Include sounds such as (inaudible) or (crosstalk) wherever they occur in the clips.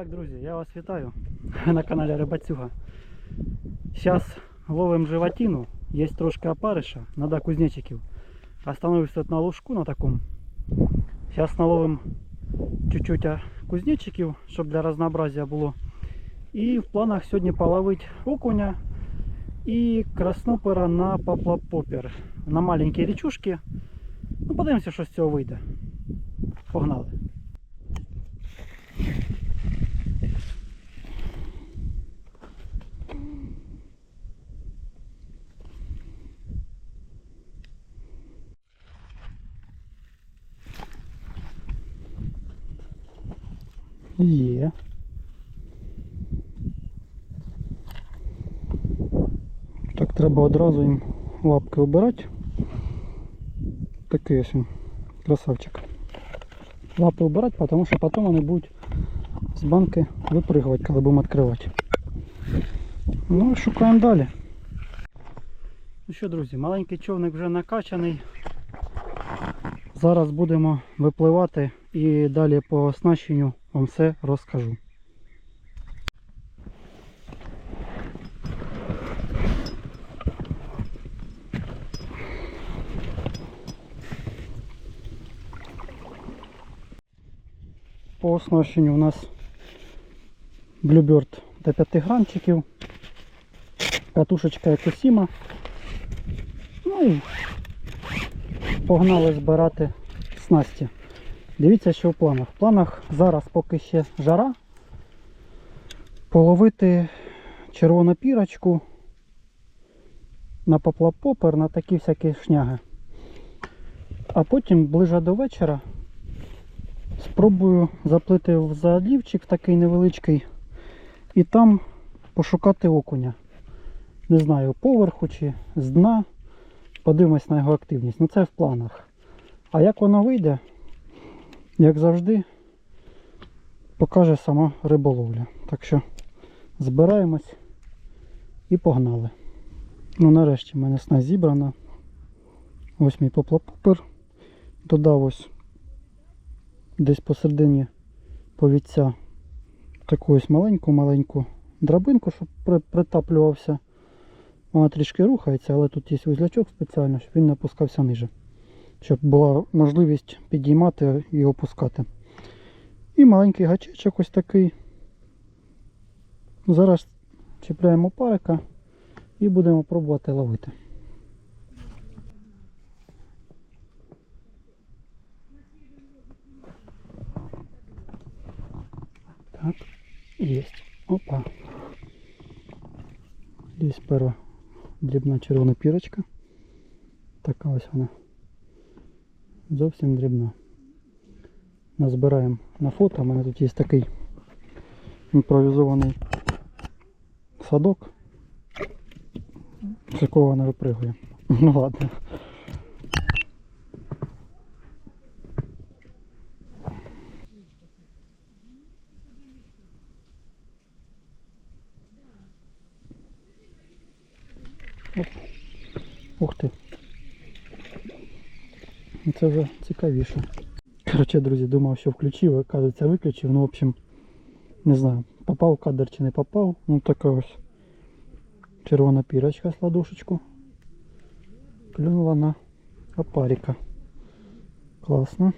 І так, друзі, я вас вітаю (laughs) на каналі Рибацюга. Зараз ловим животину, є трошки опариша, надо кузнечиків. Остановився тут на лужку на такому. Зараз наловим чуть-чуть а, кузнечиків, щоб для разнообразия було. І в планах сьогодні половити окуня і краснопера на поплапопер. На маленькій річушці. Ну, подивимося, що з цього вийде. Погнали. Є. Так треба одразу їм лапки обирати. Такий ось він, красавчик. Лапи обирати, тому що потім вони будуть з банки випригувати, коли будемо відкривати. Ну шукаємо далі. Ну що, друзі, маленький човник вже накачаний. Зараз будемо випливати і далі по оснащенню вам все розкажу. По оснащенню у нас Bluebird до 5 грамчиків, катушечка Екосіма. Ну і погнали збирати снасті. Дивіться, що в планах. В планах зараз поки ще жара. Половити червону пірочку на поплапопер, на такі всякі шняги. А потім ближе до вечора спробую заплити в залівчик такий невеличкий і там пошукати окуня. Не знаю, поверху чи з дна. Подивимось на його активність. Ну це в планах. А як воно вийде, як завжди, покаже сама риболовля. Так що збираємось і погнали. Ну нарешті в мене снасть зібрана. Ось мій поплапопер. Додав ось десь посередині повіця таку ось маленьку-маленьку драбинку, щоб притаплювався. Вона трішки рухається, але тут є вузлячок спеціально, щоб він не опускався ниже. Щоб була можливість підіймати і опускати. І маленький гачечок ось такий. Зараз чіпляємо парика і будемо пробувати ловити. Так, есть. Опа. Є перша дрібна червона пірочка. Така ось вона. Зовсім дрібна. Назбираємо на фото. У мене тут є такий імпровізований садок. З якого вона випригує. (laughs) Ну ладно. Ух ти. Це вже цікавіше. Коротше, друзі, думав, що включив, а кажеться виключив. Ну, в общем, не знаю, попав кадр чи не попав. Ну така ось червона пірочка з ладошечку. Клюнула на опарика. Класно.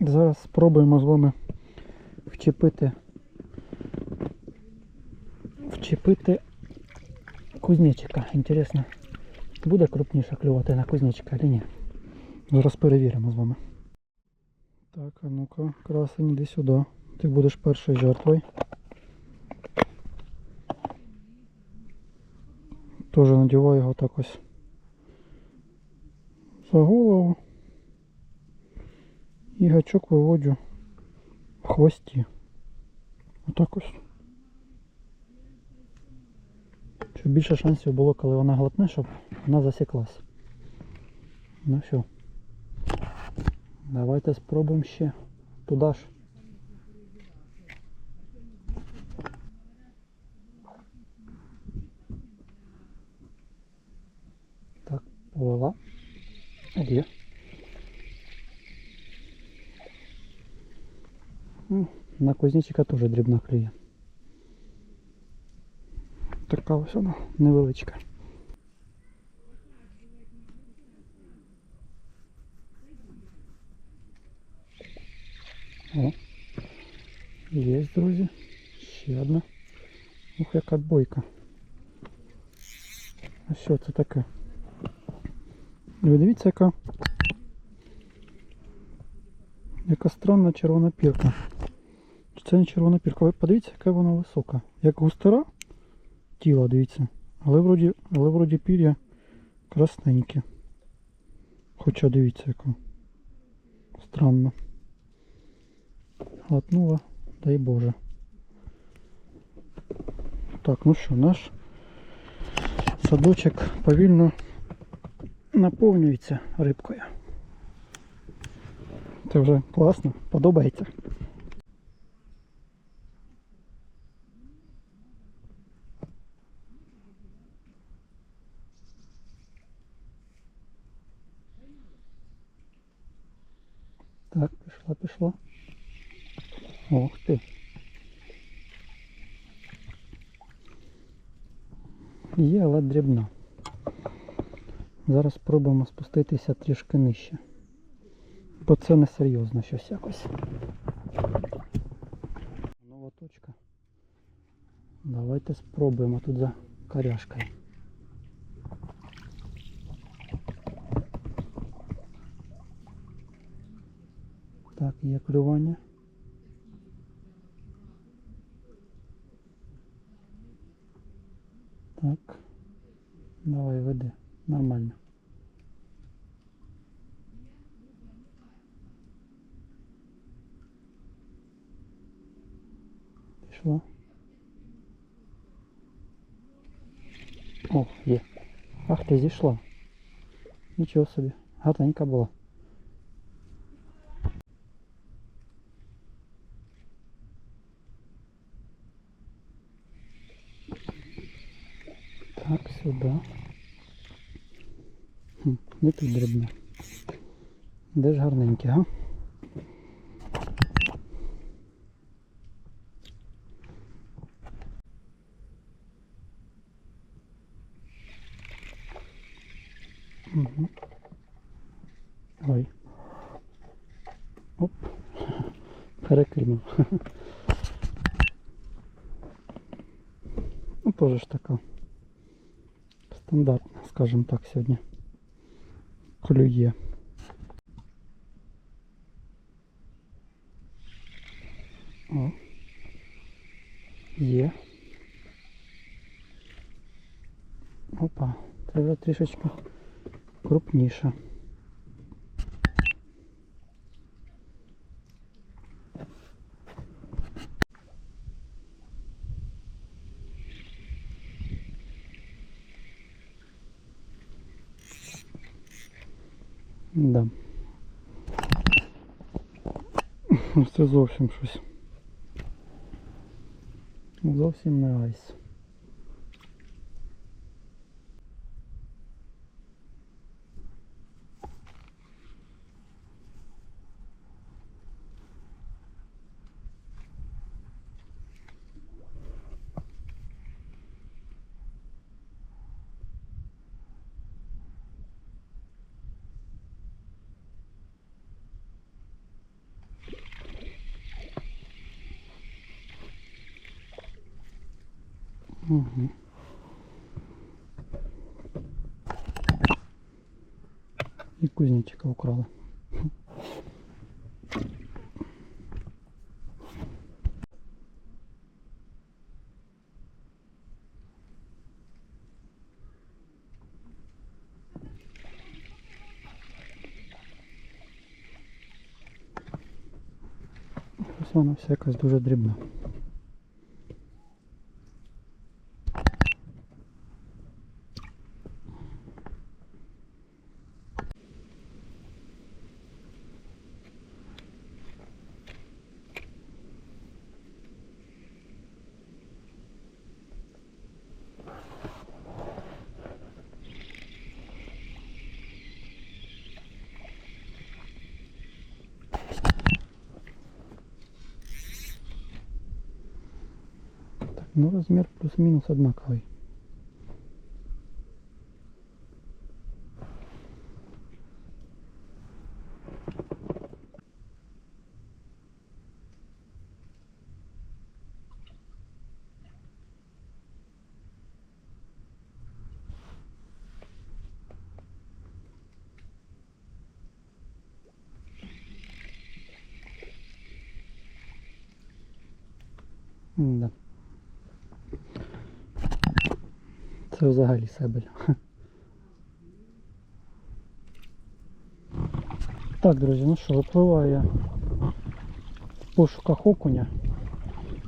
Зараз спробуємо з вами вчепити вчепити кузнечика. Інтересно, буде крупніше клювати на кузнечика чи ні? Зараз перевіримо з вами. Так, а ну-ка, красень, іди сюди. Ти будеш першою жертвою. Теж надіваю його так ось за голову. І гачок виводжу в хвості. Отак ось. Щоб більше шансів було, коли вона глотне, щоб вона засіклась. Ну все. Давайте спробуємо ще туди ж. Так, повела. Є. На кузнечика теж дрібна клює. Така ось вона невеличка. О, є, друзі. Ще одна. Ух, яка бойка. А що це таке? Ви дивіться, яка. Яка странна червона пірка. Це не червона пірка. Ви подивіться, яка вона висока. Як густера тіла, дивіться. Але вроді, але вроді пір'я красненьке. Хоча дивіться яка. Странно. Глотнула, дай Боже. Так, ну що, наш садочок повільно наповнюється рибкою. Це вже класно, подобається. Так, пішла, пішла. Ох ти. Є, але дрібна. Зараз спробуємо спуститися трішки нижче. Бо це не серйозно щось якось. Нова точка. Давайте спробуємо тут за коряшкою. Так, є клювання. Так. Давай веди. Нормально. Пішла. О, є. Ах ти зійшла. Нічого собі. Гарненька була. Так. Хм, не тут дрібне. Де ж гарненьке, га? скажімо так, сьогодні. Клює. О. Є. Опа, це вже трішечки крупніше. Це зовсім щось. Зовсім не айс. Угу. І кузнечика украли. Ось вона вся якась дуже дрібна. Ну, размер плюс-минус однаковий. Да. Це взагалі себель. Так, друзі, ну що, випливаю я в пошуках окуня.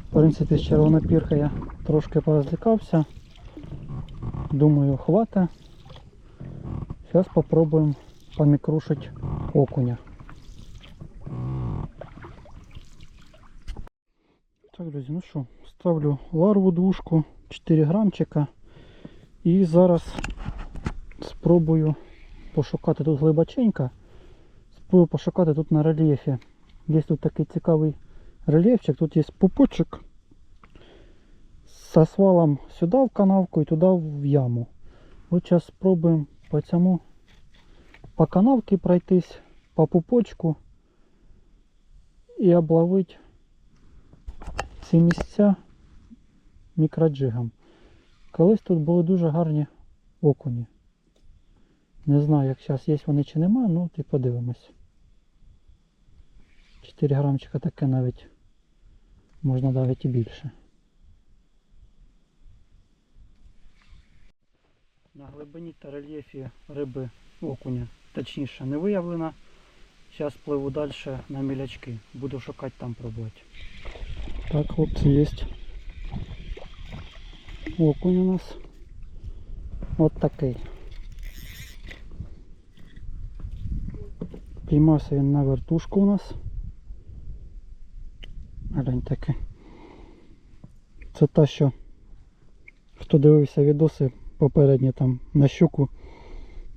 В принципі, з червонопірка я трошки порозлікався. Думаю, хвата. Зараз попробуємо помікрушити окуня. Так, друзі, ну що, ставлю ларву двушку 4 грамчика. І зараз спробую пошукати тут глибоченько. Спробую пошукати тут на рельєфі. Є тут такий цікавий рельєфчик, тут є пупочок со свалом сюди в канавку і туди в яму. От зараз спробуємо по цьому по канавці пройтись, по пупочку і обловити ці місця мікроджигом. Колись тут були дуже гарні окуні. Не знаю, як зараз є вони чи нема, ну ти подивимось. 4 грамчика таке навіть можна навіть і більше. На глибині та рельєфі риби окуня, точніше, не виявлено. Зараз пливу далі на мілячки. Буду шукати там пробувати. Так, хлопці, є окунь у нас. От такий. Піймався він на вертушку у нас. Глянь такий. Це та, що хто дивився відоси попередні там на щуку,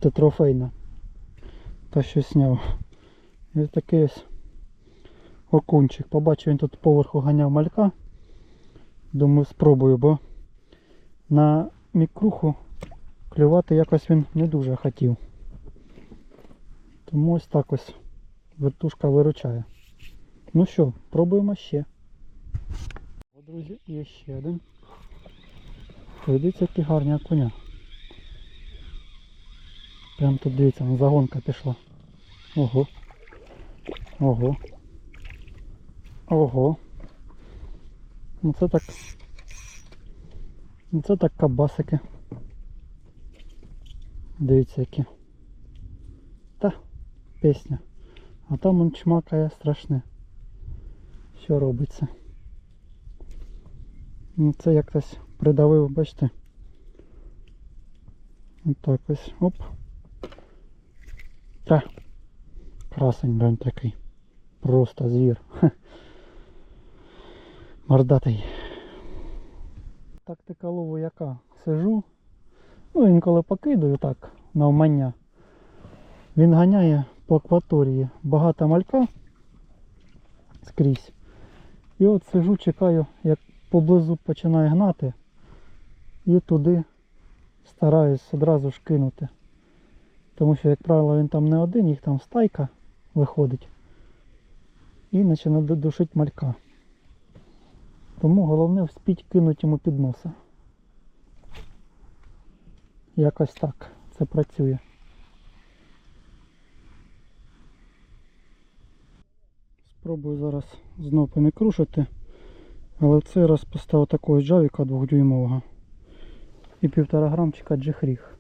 це трофейна. Та що сняв. І такий ось окунчик. Побачив він тут поверху ганяв малька. Думаю, спробую, бо на мікруху клювати якось він не дуже хотів. Тому ось так ось вертушка виручає. Ну що, пробуємо ще. О, друзі, є ще один. Дивіться, які гарні окуня. Прям тут дивіться, загонка пішла. Ого. Ого. Ого. Ну це так. Ну це так кабасики. Дивіться які. Та пісня. А там он чмакає страшне. Що робиться? Ну це якось придавив, бачите. Отак ось. Оп. Та. Красень, глянь такий. Просто звір. Мордатий. Тактика лову яка? Сижу. Ну, інколи покидаю так, навмання. Він ганяє по акваторії багато малька скрізь. І от сижу, чекаю, як поблизу починає гнати. І туди стараюсь одразу ж кинути. Тому що, як правило, він там не один, їх там стайка виходить. І починає душить малька. Тому головне вспіть кинути йому під носа. Якось так це працює. Спробую зараз знову помікрушити. Але в цей раз поставив такого джавіка двохдюймового і півтора грамчика джихріг.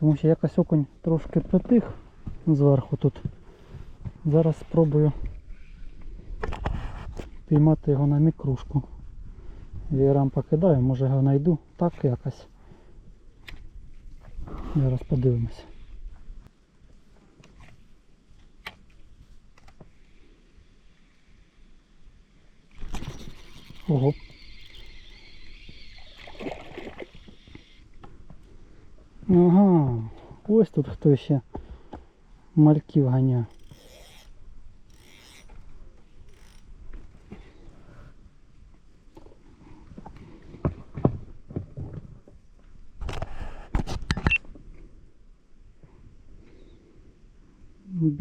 Тому що якось окунь трошки притих зверху тут. Зараз спробую піймати його на мікрушку. Віерам покидаю, може його знайду так якось. Зараз подивимось. Ого. Ага, ось тут хто ще мальків ганяє.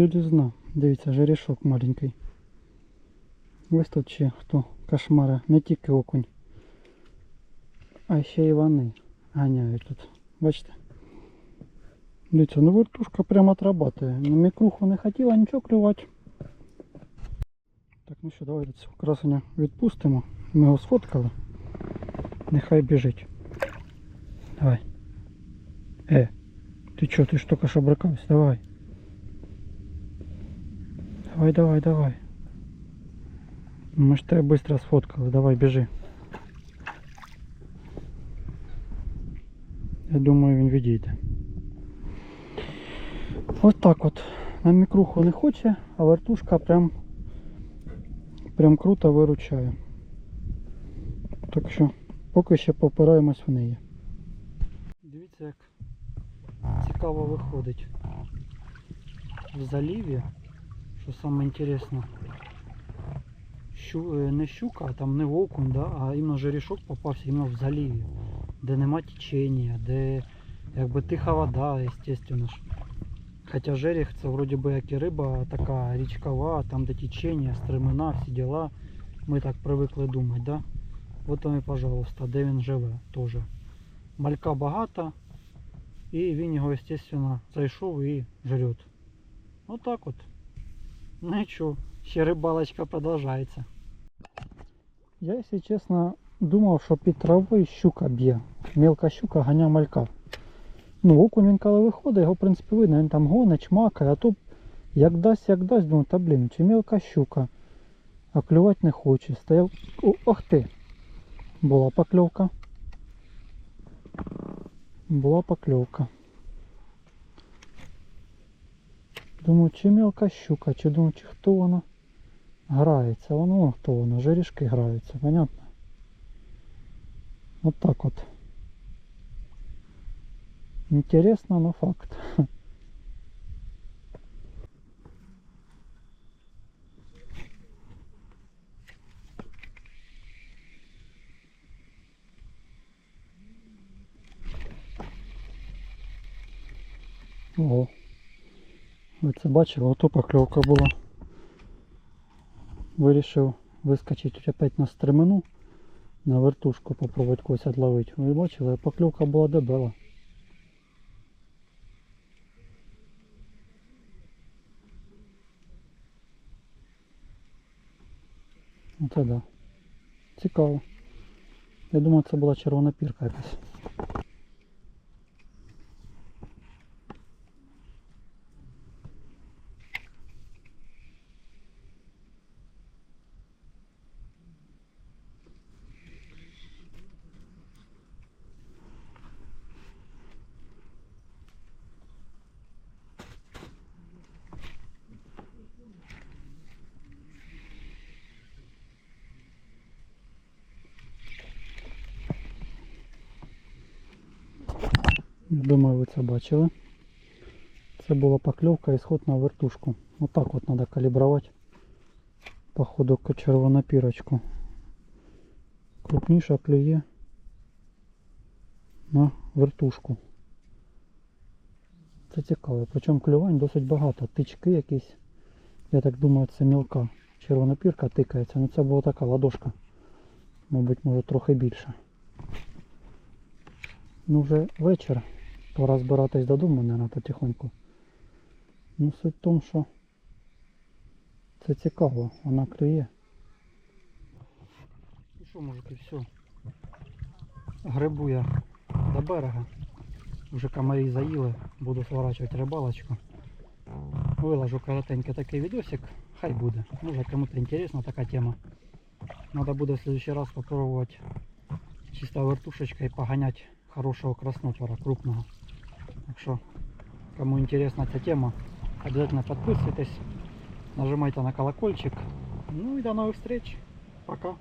Білізна. Дивіться, жерішок маленький. Ось тут ще хто кошмара, не тільки окунь. А ще й вони ганяють тут. Бачите? Дивіться, ну вертушка прямо отрабатує. На мікруху не хотіла нічого клювати. Так, ну що, давайте цього красення відпустимо. Ми його сфоткали. Нехай біжить. Давай. Е, ти чо, ти ж тільки що брикався? Давай. Давай, давай, давай. Ми ж тебе швидко сфоткали, давай, біжи. Я думаю, він відійде. Ось так от. На мікруху не хоче, а вертушка прям, прям круто виручає. Так що поки ще попираємось в неї. Дивіться, як цікаво виходить. В заліві, що саме інтересно, щу, е, не щука, а там не окунь, да, а іменно жерішок попався іменно в заліві, де нема течення, де якби тиха вода, естественно. Хоча жерех це вроді би як і риба така річкова, там де течення, стремена, всі діла. Ми так привикли думати, да? От вам і, пожалуйста, де він живе теж. Малька багато, і він його, естественно, зайшов і жрет. Отак от. Ну і що, ще рибалочка продовжується. Я, якщо чесно, думав, що під травою щука б'є. Мелка щука ганя малька. Ну, окунь він коли виходить, його в принципі видно, він там гоне, чмакає, а то як дасть, як дасть, думаю, та блін, чи мелка щука. А клювати не хоче. Стояв. О, ох ти! Була покльовка. Була покльовка. Думаю, чи мелка щука, чи думаю, чи хто вона грається. Воно о, хто вона, жерішки граються, понятно? От так от. Интересно, но факт. (laughs) Ого. Ви це бачили, ото покльовка була. Вирішив вискочити опять на стремину, на вертушку попробувати когось отловити. Ви бачили, покльовка була дебела. Оце да. Цікаво. Я думав, це була червона пірка якась. Думаю, ви це бачили. Це була покльовка і сход на вертушку. Отак от треба калібрувати. Походу червонопірочку. Крупніша клює на вертушку. Це цікаво. Причому клювань досить багато. Тички якісь. Я так думаю, це мілка. Червонопірка тикається. Ну це була така ладошка. Мабуть, може трохи більше. Ну вже вечір. Пора збиратись додому, мабуть, потихоньку. Ну суть в тому, що це цікаво, вона клює. Ну що, мужики, все. Грибу я до берега. Вже комарі заїли, буду сворачувати рибалочку. Виложу коротенький такий відосик, хай буде. Може кому-то інтересна така тема. Надо буде в следующий раз попробовать чисто вертушечкой погонять хорошего краснотвора, крупного. Так что, кому интересна эта тема, обязательно подписывайтесь, нажимайте на колокольчик. Ну и до новых встреч. Пока.